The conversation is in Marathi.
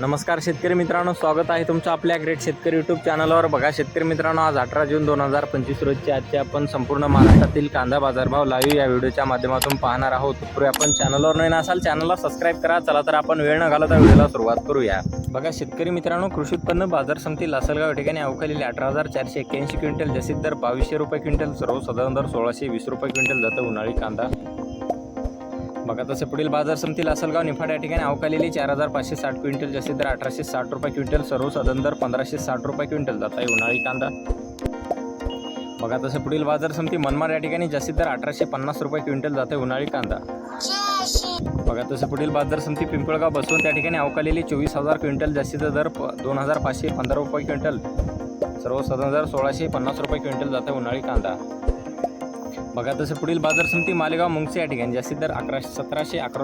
नमस्कार शेतकरी मित्रांनो स्वागत आहे तुमचं आपल्या ग्रेट शेतकरी यूट्यूब चॅनलवर बघा शेतकरी मित्रांनो आज अठरा जून दोन हजार पंचवीस रोजच्या आजचे आपण संपूर्ण महाराष्ट्रातील कांदा बाजारभाव लाईव्ह या व्हिडिओच्या माध्यमातून पाहणार आहोत. पूर्वी आपण चॅनलवर नवीन असाल चॅनलला सबस्क्राईब करा. चला तर आपण वेळ न घालता व्हिडिओला सुरुवात करूया. बघा शेतकरी मित्रांनो कृषी उत्पन्न बाजार समिती लासलगाव या ठिकाणी अवकालेली अठरा हजार चारशे एक्क्याऐंशी क्विंटल जसीत दर बावीसशे रुपये क्विंटल सर्वसाधारण दर सोळाशे वीस रुपये क्विंटल जातं उन्हाळी कांदा. बघा तसे पुढील बाजार समिती लासलगाव निफाड या ठिकाणी अवकालेली चार हजार पाचशे साठ क्विंटल जसे दर अठराशे साठ रुपये क्विंटल सर्वसाधारण दर पंधराशे साठ रुपये क्विंटल जात आहे उन्हाळी कांदा. बघा तसे पुढील बाजार समिती मनमाड या ठिकाणी जास्तीत दर अठराशे पन्नास रुपये क्विंटल जात आहे उन्हाळी कांदा. बघा तसे पुढील बाजार समिती पिंपळगाव बसवून त्या ठिकाणी अवकालेली चोवीस हजार क्विंटल जास्तीचा दर दोन हजार पाचशे पंधरा रुपये क्विंटल. सर्वसाधारण दर सोळाशे पन्नास रुपये क्विंटल जात आहे उन्हाळी कांदा. बघा तसे पुढील बाजार समिती मालेगाव मुंगसे या ठिकाणी जास्तीत दर अकराशे सतराशे अकरा